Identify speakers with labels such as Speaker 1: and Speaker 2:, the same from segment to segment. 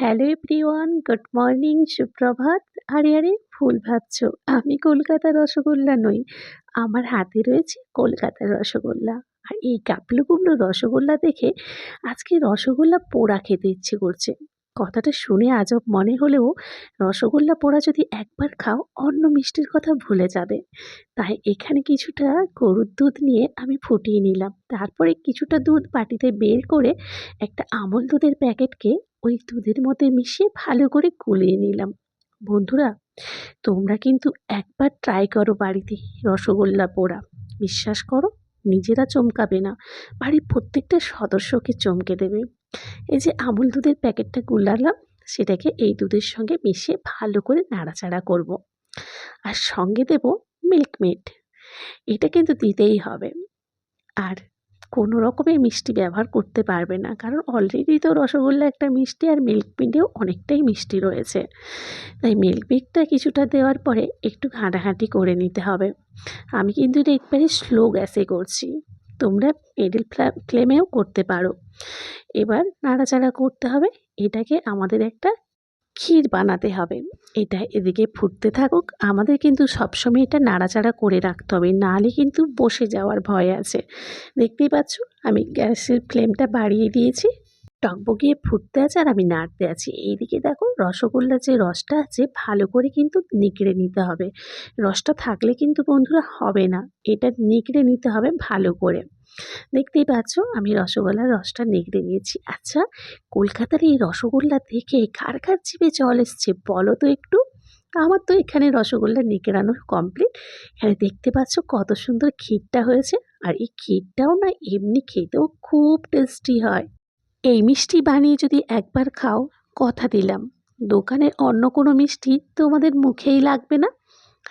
Speaker 1: Hello everyone, good morning, সুপ্রভাত। আরে আরে, ভুল ভাবছ, আমি কলকাতার রসগোল্লা নই, আমার হাতে রয়েছে কলকাতার রসগোল্লা। আর এই কুবলু রসগোল্লা দেখে আজকে রসগোল্লা পোড়া খেতে ইচ্ছে করছে। কথাটা শুনে আজব মনে হলেও রসগোল্লা পোড়া যদি একবার খাও, অন্য মিষ্টির কথা ভুলে যাবে। তাই এখানে কিছুটা গরুর দুধ নিয়ে আমি ফুটিয়ে নিলাম। তারপরে কিছুটা দুধ বাটিতে বের করে একটা আমল দুধের প্যাকেটকে ওই দুধের মধ্যে মিশিয়ে ভালো করে গুলিয়ে নিলাম। বন্ধুরা, তোমরা কিন্তু একবার ট্রাই করো বাড়িতে রসগোল্লা পোড়া। বিশ্বাস করো, নিজেরা চমকাবে না। বাড়ির প্রত্যেকটা সদস্যকে চমকে দেবে। এই যে আমুল দুধের প্যাকেটটা গুলালাম, সেটাকে এই দুধের সঙ্গে মিশিয়ে ভালো করে নাড়াচাড়া করব। আর সঙ্গে দেব মিল্কমেড এটা কিন্তু দিতেই হবে। আর কোনো রকমের মিষ্টি ব্যবহার করতে পারবে না। কারণ অলরেডি তো রসগোল্লা একটা মিষ্টি আর মিল্ক মিডেও অনেকটাই মিষ্টি রয়েছে। তাই মিল্ক মিডটা কিছুটা দেওয়ার পরে একটু ঘাঁটাঘাঁটি করে নিতে হবে। আমি কিন্তু এটা একবারে স্লো গ্যাসে করছি। তোমরা মিডিল ফ্লেমেও করতে পারো। এবার নাড়াচাড়া করতে হবে। এটাকে আমাদের একটা ক্ষীর বানাতে হবে। এটা এদিকে ফুটতে থাকুক। আমাদের কিন্তু সবসময় এটা নাড়াচাড়া করে রাখতে হবে। নাহলে কিন্তু বসে যাওয়ার ভয় আছে। দেখতেই পাচ্ছ, আমি গ্যাসের ফ্লেমটা বাড়িয়ে দিয়েছি। টকবগিয়ে ফুটতে আছে আর আমি নাড়তে আছি। এইদিকে দেখো রসগোল্লার যে রসটা আছে ভালো করে কিন্তু নিকড়ে নিতে হবে। রসটা থাকলে কিন্তু বন্ধুরা হবে না। এটা নিকড়ে নিতে হবে ভালো করে। দেখতেই পাচ্ছ আমি রসগোল্লার রসটা নেগড়ে নিয়েছি। আচ্ছা কলকাতার এই রসগোল্লা দেখে কার কার জিভে জল এসছে বলো তো একটু? আমার তো এখানে রসগোল্লা নিকেরানো কমপ্লিট এখানে দেখতে পাচ্ছ কত সুন্দর ক্ষীরটা হয়েছে। আর এই ক্ষীরটাও না এমনি খেতেও খুব টেস্টি হয়। এই মিষ্টি বানিয়ে যদি একবার খাও, কথা দিলাম। দোকানের অন্য কোনো মিষ্টি তোমাদের মুখেই লাগবে না?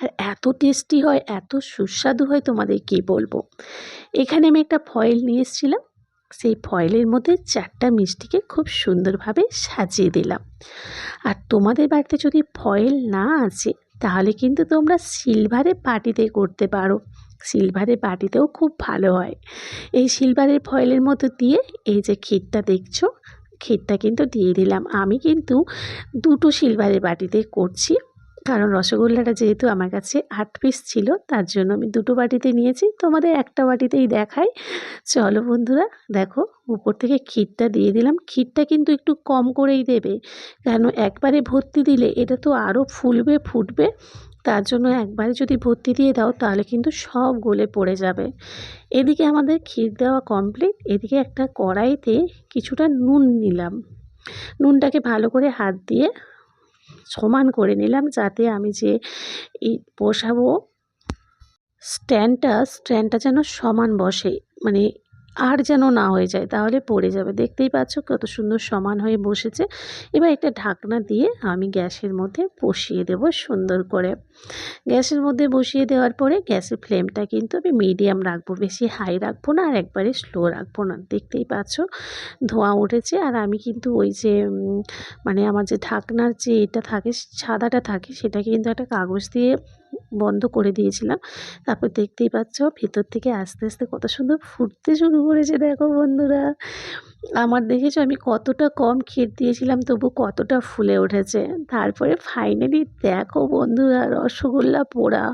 Speaker 1: আর এত টেস্টি হয়, এত সুস্বাদু হয় তোমাদের কী বলব? এখানে আমি একটা ফয়েল নিয়ে এসেছিলাম। সেই ফয়েলের মধ্যে চারটা মিষ্টিকে খুব সুন্দরভাবে সাজিয়ে দিলাম। আর তোমাদের বাড়িতে যদি ফয়েল না আছে তাহলে কিন্তু তোমরা সিলভারে পাটিতে করতে পারো। সিলভারের বাটিতেও খুব ভালো হয়। এই সিলভারের ফয়েলের মতো দিয়ে এই যে ক্ষীরটা দেখছ ক্ষীরটা কিন্তু দিয়ে দিলাম। আমি কিন্তু দুটো সিলভারের বাটিতে করছি। কারণ রসগোল্লাটা যেহেতু আমার কাছে আট পিস ছিল, তার জন্য আমি দুটো বাটিতে নিয়েছি। তোমাদের একটা বাটিতেই দেখাই। চলো বন্ধুরা, দেখো, উপর থেকে ক্ষীরটা দিয়ে দিলাম। ক্ষীরটা কিন্তু একটু কম করেই দেবে, কেন একবারে ভর্তি দিলে এটা তো আরও ফুলবে, ফুটবে। তার জন্য একবারে যদি ভর্তি দিয়ে দাও, তাহলে কিন্তু সব গলে পড়ে যাবে। এদিকে আমাদের ক্ষীর দেওয়া কমপ্লিট এদিকে একটা কড়াইতে কিছুটা নুন নিলাম। নুনটাকে ভালো করে হাত দিয়ে সমান করে নিলাম যাতে আমি যে এই বসাবো স্ট্যান্ডটা স্ট্যান্ডটা যেন সমান বসে। মানে আর যেন না হয়ে যায়, তাহলে পড়ে যাবে। দেখতেই পাচ্ছ কত সুন্দর সমান হয়ে বসেছে। এবার একটা ঢাকনা দিয়ে আমি গ্যাসের মধ্যে বসিয়ে দেব সুন্দর করে। গ্যাসের মধ্যে বসিয়ে দেওয়ার পরে গ্যাসের ফ্লেমটা কিন্তু আমি মিডিয়াম রাখব, বেশি হাই রাখব না আর একবারে স্লো রাখব না। দেখতেই পাচ্ছ ধোঁয়া উঠেছে আর আমি কিন্তু ওই যে মানে আমার যে ঢাকনার যে এটা থাকে, সাদাটা থাকে, সেটাকে কিন্তু একটা কাগজ দিয়ে বন্ধ করে দিয়েছিলাম। তারপর দেখতেই পাচ্ছ ভেতর থেকে আস্তে আস্তে কত সুন্দর ফুটতে শুরু করেছে দেখো বন্ধুরা। আমার দেখেছ আমি কতটা কম ক্ষীর দিয়েছিলাম, তবু কতটা ফুলে উঠেছে। তারপরে ফাইনালি দেখো বন্ধুরা রসগোল্লা পোড়া।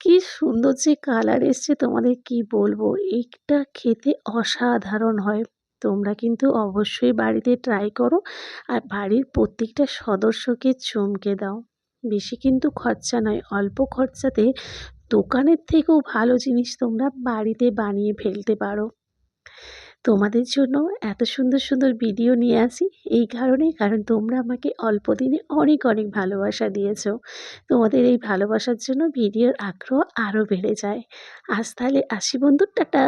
Speaker 1: কি সুন্দর যে কালার এসছে, তোমাদের কি বলব? এইটা খেতে অসাধারণ হয়। তোমরা কিন্তু অবশ্যই বাড়িতে ট্রাই করো। আর বাড়ির প্রত্যেকটা সদস্যকে চমকে দাও। বেশি কিন্তু খরচা নয়, অল্প খরচাতে দোকানের থেকেও ভালো জিনিস তোমরা বাড়িতে বানিয়ে ফেলতে পারো। তোমাদের জন্য এত সুন্দর সুন্দর ভিডিও নিয়ে আসি, এই কারণে কারণ তোমরা আমাকে অল্প দিনে অনেক অনেক ভালোবাসা দিয়েছ। তোমাদের এই ভালোবাসার জন্য ভিডিওর আগ্রহ আরও বেড়ে যায়। আজ তাহলে আসি বন্ধু, টাটা।